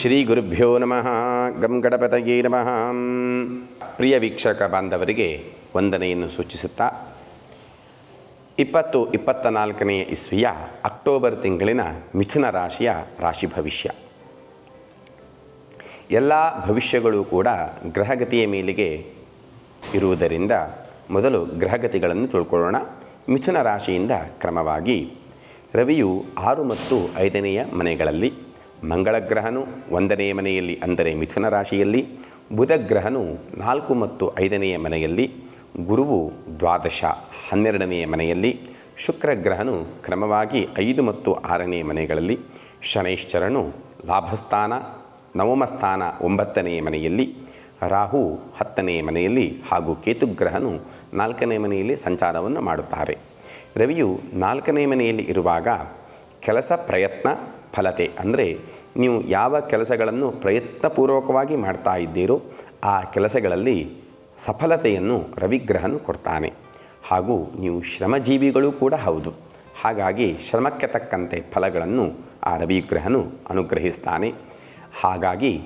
ಶ್ರೀ ಗುರುಭ್ಯೋ ನಮಃ. ಗಂ ನಮಃ. ಪ್ರಿಯ ವೀಕ್ಷಕ ಬಾಂಧವರಿಗೆ ವಂದನೆಯನ್ನು ಸೂಚಿಸುತ್ತಾ, ಇಪ್ಪತ್ತು ಇಪ್ಪತ್ತ ನಾಲ್ಕನೆಯ ಇಸ್ವಿಯ ಅಕ್ಟೋಬರ್ ತಿಂಗಳಿನ ಮಿಥುನ ರಾಶಿಯ ರಾಶಿ ಭವಿಷ್ಯ. ಎಲ್ಲ ಭವಿಷ್ಯಗಳು ಕೂಡ ಗ್ರಹಗತಿಯ ಮೇಲಿಗೆ ಇರುವುದರಿಂದ ಮೊದಲು ಗ್ರಹಗತಿಗಳನ್ನು ತಿಳ್ಕೊಳ್ಳೋಣ. ಮಿಥುನ ರಾಶಿಯಿಂದ ಕ್ರಮವಾಗಿ ರವಿಯು ಆರು ಮತ್ತು ಐದನೆಯ ಮನೆಗಳಲ್ಲಿ ಮಂಗಳ ಗ್ರಹನು ಒಂದನೆಯ ಮನೆಯಲ್ಲಿ, ಅಂದರೆ ಮಿಥುನ ರಾಶಿಯಲ್ಲಿ. ಬುಧಗ್ರಹನು ನಾಲ್ಕು ಮತ್ತು ಐದನೆಯ ಮನೆಯಲ್ಲಿ. ಗುರುವು ದ್ವಾದಶ ಹನ್ನೆರಡನೆಯ ಮನೆಯಲ್ಲಿ. ಶುಕ್ರಗ್ರಹನು ಕ್ರಮವಾಗಿ ಐದು ಮತ್ತು ಆರನೇ ಮನೆಗಳಲ್ಲಿ. ಶನೈಶ್ಚರನು ಲಾಭಸ್ಥಾನ ನವಮ ಸ್ಥಾನ ಒಂಬತ್ತನೆಯ ಮನೆಯಲ್ಲಿ. ರಾಹು ಹತ್ತನೆಯ ಮನೆಯಲ್ಲಿ ಹಾಗೂ ಕೇತುಗ್ರಹನು ನಾಲ್ಕನೇ ಮನೆಯಲ್ಲಿ ಸಂಚಾರವನ್ನು ಮಾಡುತ್ತಾರೆ. ರವಿಯು ನಾಲ್ಕನೇ ಮನೆಯಲ್ಲಿ ಇರುವಾಗ ಕೆಲಸ, ಪ್ರಯತ್ನ ಫಲತೆ. ಅಂದರೆ ನೀವು ಯಾವ ಕೆಲಸಗಳನ್ನು ಪ್ರಯತ್ನಪೂರ್ವಕವಾಗಿ ಮಾಡ್ತಾ ಇದ್ದೀರೋ ಆ ಕೆಲಸಗಳಲ್ಲಿ ಸಫಲತೆಯನ್ನು ರವಿಗ್ರಹನು ಕೊಡ್ತಾನೆ. ಹಾಗೂ ನೀವು ಶ್ರಮಜೀವಿಗಳು ಕೂಡ ಹೌದು. ಹಾಗಾಗಿ ಶ್ರಮಕ್ಕೆ ತಕ್ಕಂತೆ ಫಲಗಳನ್ನು ಆ ರವಿಗ್ರಹನು ಅನುಗ್ರಹಿಸ್ತಾನೆ. ಹಾಗಾಗಿ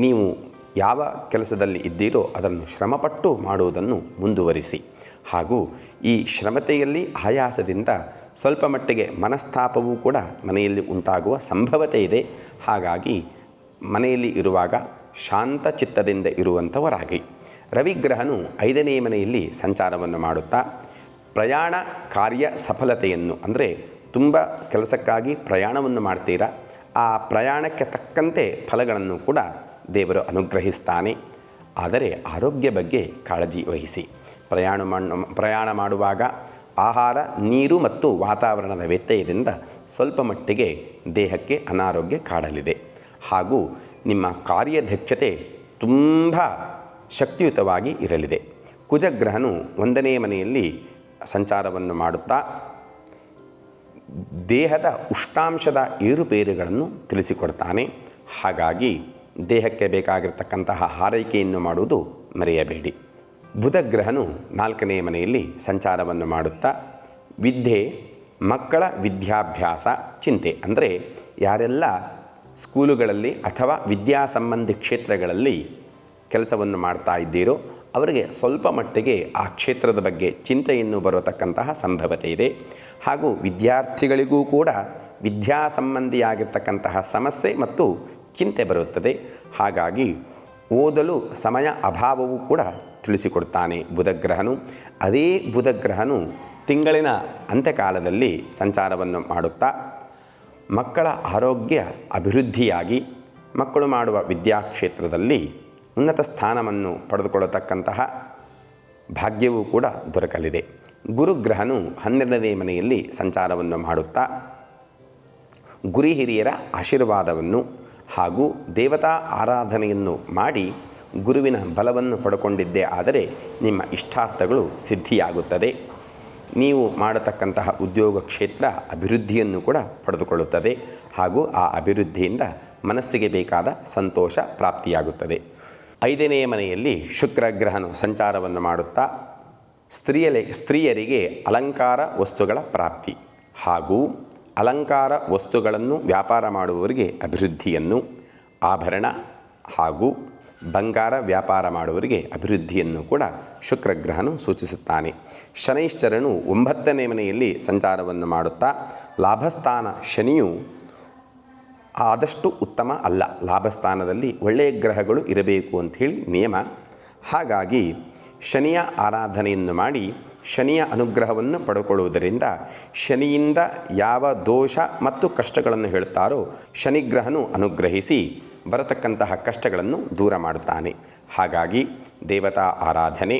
ನೀವು ಯಾವ ಕೆಲಸದಲ್ಲಿ ಇದ್ದೀರೋ ಅದನ್ನು ಶ್ರಮಪಟ್ಟು ಮಾಡುವುದನ್ನು ಮುಂದುವರಿಸಿ. ಹಾಗೂ ಈ ಶ್ರಮತೆಯಲ್ಲಿ ಆಯಾಸದಿಂದ ಸ್ವಲ್ಪ ಮಟ್ಟಿಗೆ ಮನಸ್ತಾಪವೂ ಕೂಡ ಮನೆಯಲ್ಲಿ ಉಂಟಾಗುವ ಸಂಭವತೆ ಇದೆ. ಹಾಗಾಗಿ ಮನೆಯಲ್ಲಿ ಇರುವಾಗ ಶಾಂತ ಚಿತ್ತದಿಂದ ಇರುವಂಥವರಾಗಿ. ರವಿಗ್ರಹನು ಐದನೇ ಮನೆಯಲ್ಲಿ ಸಂಚಾರವನ್ನು ಮಾಡುತ್ತಾ, ಪ್ರಯಾಣ ಕಾರ್ಯ ಸಫಲತೆಯನ್ನು, ಅಂದರೆ ತುಂಬ ಕೆಲಸಕ್ಕಾಗಿ ಪ್ರಯಾಣವನ್ನು ಮಾಡ್ತೀರಾ? ಆ ಪ್ರಯಾಣಕ್ಕೆ ತಕ್ಕಂತೆ ಫಲಗಳನ್ನು ಕೂಡ ದೇವರು ಅನುಗ್ರಹಿಸ್ತಾನೆ. ಆದರೆ ಆರೋಗ್ಯ ಬಗ್ಗೆ ಕಾಳಜಿ ವಹಿಸಿ. ಪ್ರಯಾಣ ಮಾಡ ಪ್ರಯಾಣ ಮಾಡುವಾಗ ಆಹಾರ, ನೀರು ಮತ್ತು ವಾತಾವರಣದ ವ್ಯತ್ಯಯದಿಂದ ಸ್ವಲ್ಪ ಮಟ್ಟಿಗೆ ದೇಹಕ್ಕೆ ಅನಾರೋಗ್ಯ ಕಾಡಲಿದೆ. ಹಾಗೂ ನಿಮ್ಮ ಕಾರ್ಯದಕ್ಷತೆ ತುಂಬ ಶಕ್ತಿಯುತವಾಗಿ ಇರಲಿದೆ. ಕುಜಗ್ರಹನು ಒಂದನೇ ಮನೆಯಲ್ಲಿ ಸಂಚಾರವನ್ನು ಮಾಡುತ್ತಾ, ದೇಹದ ಉಷ್ಣಾಂಶದ ಏರುಪೇರುಗಳನ್ನು ತಿಳಿಸಿಕೊಡ್ತಾನೆ. ಹಾಗಾಗಿ ದೇಹಕ್ಕೆ ಬೇಕಾಗಿರ್ತಕ್ಕಂತಹ ಹಾರೈಕೆಯನ್ನು ಮಾಡುವುದು ಮರೆಯಬೇಡಿ. ಬುಧಗ್ರಹನು ನಾಲ್ಕನೇ ಮನೆಯಲ್ಲಿ ಸಂಚಾರವನ್ನು ಮಾಡುತ್ತಾ, ವಿದ್ಯೆ, ಮಕ್ಕಳ ವಿದ್ಯಾಭ್ಯಾಸ, ಚಿಂತೆ ಅಂದರೆ ಯಾರೆಲ್ಲ ಸ್ಕೂಲುಗಳಲ್ಲಿ ಅಥವಾ ವಿದ್ಯಾ ಸಂಬಂಧಿ ಕ್ಷೇತ್ರಗಳಲ್ಲಿ ಕೆಲಸವನ್ನು ಮಾಡ್ತಾ ಇದ್ದೀರೋ, ಅವರಿಗೆ ಸ್ವಲ್ಪ ಮಟ್ಟಿಗೆ ಆ ಕ್ಷೇತ್ರದ ಬಗ್ಗೆ ಚಿಂತೆಯನ್ನು ಬರತಕ್ಕಂತಹ ಸಂಭವತೆ ಇದೆ. ಹಾಗೂ ವಿದ್ಯಾರ್ಥಿಗಳಿಗೂ ಕೂಡ ವಿದ್ಯಾ ಸಂಬಂಧಿಯಾಗಿರ್ತಕ್ಕಂತಹ ಸಮಸ್ಯೆ ಮತ್ತು ಚಿಂತೆ ಬರುತ್ತದೆ. ಹಾಗಾಗಿ ಓದಲು ಸಮಯ ಅಭಾವವೂ ಕೂಡ ತಿಳಿಸಿಕೊಡ್ತಾನೆ ಬುಧಗ್ರಹನು. ಅದೇ ಬುಧಗ್ರಹನು ತಿಂಗಳಿನ ಅಂತ್ಯಕಾಲದಲ್ಲಿ ಸಂಚಾರವನ್ನು ಮಾಡುತ್ತಾ ಮಕ್ಕಳ ಆರೋಗ್ಯ ಅಭಿವೃದ್ಧಿಯಾಗಿ ಮಕ್ಕಳು ಮಾಡುವ ವಿದ್ಯಾಕ್ಷೇತ್ರದಲ್ಲಿ ಉನ್ನತ ಸ್ಥಾನವನ್ನು ಪಡೆದುಕೊಳ್ಳತಕ್ಕಂತಹ ಭಾಗ್ಯವೂ ಕೂಡ ದೊರಕಲಿದೆ. ಗುರುಗ್ರಹನು ಹನ್ನೆರಡನೇ ಮನೆಯಲ್ಲಿ ಸಂಚಾರವನ್ನು ಮಾಡುತ್ತಾ ಗುರಿ ಹಿರಿಯರ ಆಶೀರ್ವಾದವನ್ನು ಹಾಗೂ ದೇವತಾ ಆರಾಧನೆಯನ್ನು ಮಾಡಿ ಗುರುವಿನ ಬಲವನ್ನು ಪಡ್ಕೊಂಡಿದ್ದೇ. ಆದರೆ ನಿಮ್ಮ ಇಷ್ಟಾರ್ಥಗಳು ಸಿದ್ಧಿಯಾಗುತ್ತದೆ. ನೀವು ಮಾಡತಕ್ಕಂತಹ ಉದ್ಯೋಗ ಕ್ಷೇತ್ರ ಅಭಿವೃದ್ಧಿಯನ್ನು ಕೂಡ ಪಡೆದುಕೊಳ್ಳುತ್ತದೆ ಹಾಗೂ ಆ ಅಭಿವೃದ್ಧಿಯಿಂದ ಮನಸ್ಸಿಗೆ ಬೇಕಾದ ಸಂತೋಷ ಪ್ರಾಪ್ತಿಯಾಗುತ್ತದೆ. ಐದನೆಯ ಮನೆಯಲ್ಲಿ ಶುಕ್ರಗ್ರಹನು ಸಂಚಾರವನ್ನು ಮಾಡುತ್ತಾ, ಸ್ತ್ರೀಯಲೆ, ಸ್ತ್ರೀಯರಿಗೆ ಅಲಂಕಾರ ವಸ್ತುಗಳ ಪ್ರಾಪ್ತಿ ಹಾಗೂ ಅಲಂಕಾರ ವಸ್ತುಗಳನ್ನು ವ್ಯಾಪಾರ ಮಾಡುವವರಿಗೆ ಅಭಿವೃದ್ಧಿಯನ್ನು, ಆಭರಣ ಹಾಗೂ ಬಂಗಾರ ವ್ಯಾಪಾರ ಮಾಡುವವರಿಗೆ ಅಭಿವೃದ್ಧಿಯನ್ನು ಕೂಡ ಶುಕ್ರಗ್ರಹನು ಸೂಚಿಸುತ್ತಾನೆ. ಶನೈಶ್ಚರನು ಒಂಬತ್ತನೇ ಮನೆಯಲ್ಲಿ ಸಂಚಾರವನ್ನು ಮಾಡುತ್ತಾ, ಲಾಭಸ್ಥಾನ ಶನಿಯು ಆದಷ್ಟು ಉತ್ತಮ ಅಲ್ಲ. ಲಾಭಸ್ಥಾನದಲ್ಲಿ ಒಳ್ಳೆಯ ಗ್ರಹಗಳು ಇರಬೇಕು ಅಂಥೇಳಿ ನಿಯಮ. ಹಾಗಾಗಿ ಶನಿಯ ಆರಾಧನೆಯನ್ನು ಮಾಡಿ ಶನಿಯ ಅನುಗ್ರಹವನ್ನು ಪಡ್ಕೊಳ್ಳುವುದರಿಂದ ಶನಿಯಿಂದ ಯಾವ ದೋಷ ಮತ್ತು ಕಷ್ಟಗಳನ್ನು ಹೇಳುತ್ತಾರೋ ಶನಿಗ್ರಹನು ಅನುಗ್ರಹಿಸಿ ಬರತಕ್ಕಂತಹ ಕಷ್ಟಗಳನ್ನು ದೂರ ಮಾಡುತ್ತಾನೆ. ಹಾಗಾಗಿ ದೇವತಾ ಆರಾಧನೆ,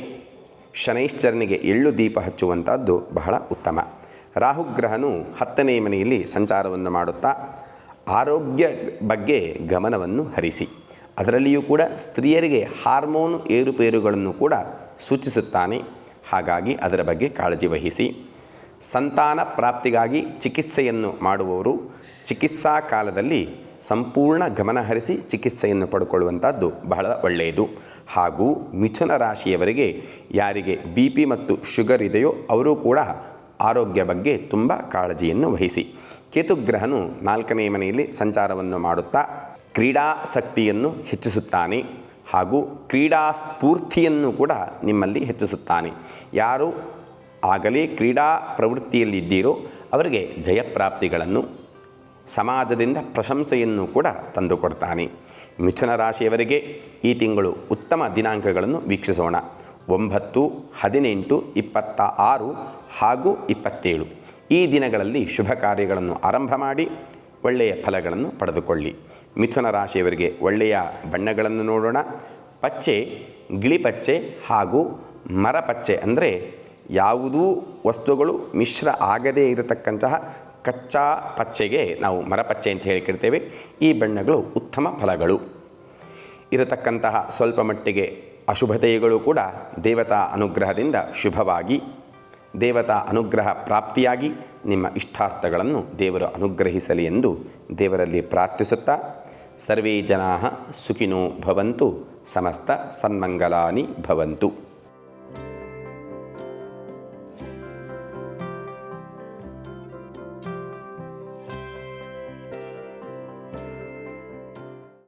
ಶನೈಶ್ಚರನಿಗೆ ಎಳ್ಳು ದೀಪ ಹಚ್ಚುವಂಥದ್ದು ಬಹಳ ಉತ್ತಮ. ರಾಹುಗ್ರಹನು ಹತ್ತನೇ ಮನೆಯಲ್ಲಿ ಸಂಚಾರವನ್ನು ಮಾಡುತ್ತಾ ಆರೋಗ್ಯ ಬಗ್ಗೆ ಗಮನವನ್ನು ಹರಿಸಿ, ಅದರಲ್ಲಿಯೂ ಕೂಡ ಸ್ತ್ರೀಯರಿಗೆ ಹಾರ್ಮೋನ್ ಏರುಪೇರುಗಳನ್ನು ಕೂಡ ಸೂಚಿಸುತ್ತಾನೆ. ಹಾಗಾಗಿ ಅದರ ಬಗ್ಗೆ ಕಾಳಜಿ ವಹಿಸಿ. ಸಂತಾನ ಪ್ರಾಪ್ತಿಗಾಗಿ ಚಿಕಿತ್ಸೆಯನ್ನು ಮಾಡುವವರು ಚಿಕಿತ್ಸಾ ಕಾಲದಲ್ಲಿ ಸಂಪೂರ್ಣ ಗಮನಹರಿಸಿ ಚಿಕಿತ್ಸೆಯನ್ನು ಪಡ್ಕೊಳ್ಳುವಂಥದ್ದು ಬಹಳ ಒಳ್ಳೆಯದು. ಹಾಗೂ ಮಿಥುನ ರಾಶಿಯವರಿಗೆ ಯಾರಿಗೆ ಬಿ ಪಿ ಮತ್ತು ಶುಗರ್ ಇದೆಯೋ ಅವರು ಕೂಡ ಆರೋಗ್ಯ ಬಗ್ಗೆ ತುಂಬ ಕಾಳಜಿಯನ್ನು ವಹಿಸಿ. ಕೇತುಗ್ರಹನು ನಾಲ್ಕನೇ ಮನೆಯಲ್ಲಿ ಸಂಚಾರವನ್ನು ಮಾಡುತ್ತಾ ಕ್ರೀಡಾಸಕ್ತಿಯನ್ನು ಹೆಚ್ಚಿಸುತ್ತಾನೆ. ಹಾಗೂ ಕ್ರೀಡಾ ಸ್ಫೂರ್ತಿಯನ್ನು ಕೂಡ ನಿಮ್ಮಲ್ಲಿ ಹೆಚ್ಚಿಸುತ್ತಾನೆ. ಯಾರು ಆಗಲೇ ಕ್ರೀಡಾ ಪ್ರವೃತ್ತಿಯಲ್ಲಿದ್ದೀರೋ ಅವರಿಗೆ ಜಯಪ್ರಾಪ್ತಿಗಳನ್ನು, ಸಮಾಜದಿಂದ ಪ್ರಶಂಸೆಯನ್ನು ಕೂಡ ತಂದುಕೊಡ್ತಾನೆ. ಮಿಥುನ ರಾಶಿಯವರಿಗೆ ಈ ತಿಂಗಳು ಉತ್ತಮ ದಿನಾಂಕಗಳನ್ನು ವೀಕ್ಷಿಸೋಣ. ಒಂಬತ್ತು, ಹದಿನೆಂಟು ಇಪ್ಪತ್ತ ಆರು ಹಾಗೂ ಇಪ್ಪತ್ತೇಳು. ಈ ದಿನಗಳಲ್ಲಿ ಶುಭ ಕಾರ್ಯಗಳನ್ನು ಆರಂಭ ಮಾಡಿ ಒಳ್ಳೆಯ ಫಲಗಳನ್ನು ಪಡೆದುಕೊಳ್ಳಿ. ಮಿಥುನ ರಾಶಿಯವರಿಗೆ ಒಳ್ಳೆಯ ಬಣ್ಣಗಳನ್ನು ನೋಡೋಣ. ಪಚ್ಚೆ, ಗಿಳಿಪಚ್ಚೆ ಹಾಗೂ ಮರಪಚ್ಚೆ ಅಂದರೆ ಯಾವುದೂ ವಸ್ತುಗಳು ಮಿಶ್ರ ಆಗದೇ ಇರತಕ್ಕಂತಹ ಕಚ್ಚಾ ಪಚ್ಚೆಗೆ ನಾವು ಮರಪಚ್ಚೆ ಅಂತ ಹೇಳಿ ಕರಿತೇವೆ. ಈ ಬಣ್ಣಗಳು ಉತ್ತಮ ಫಲಗಳು. ಇರತಕ್ಕಂತಹ ಸ್ವಲ್ಪ ಮಟ್ಟಿಗೆ ಅಶುಭತೆಗಳು ಕೂಡ ದೇವತಾ ಅನುಗ್ರಹದಿಂದ ಶುಭವಾಗಿ ದೇವತಾ ಅನುಗ್ರಹ ಪ್ರಾಪ್ತಿಯಾಗಿ ನಿಮ್ಮ ಇಷ್ಟಾರ್ಥಗಳನ್ನು ದೇವರು ಅನುಗ್ರಹಿಸಲಿ ಎಂದು ದೇವರಲ್ಲಿ ಪ್ರಾರ್ಥಿಸುತ್ತಾ, ಸರ್ವೇ ಜನಾ ಸುಖಿನೋ ಭವಂತು, ಸಮಸ್ತ ಸನ್ಮಂಗಲಾನಿ ಭವಂತು.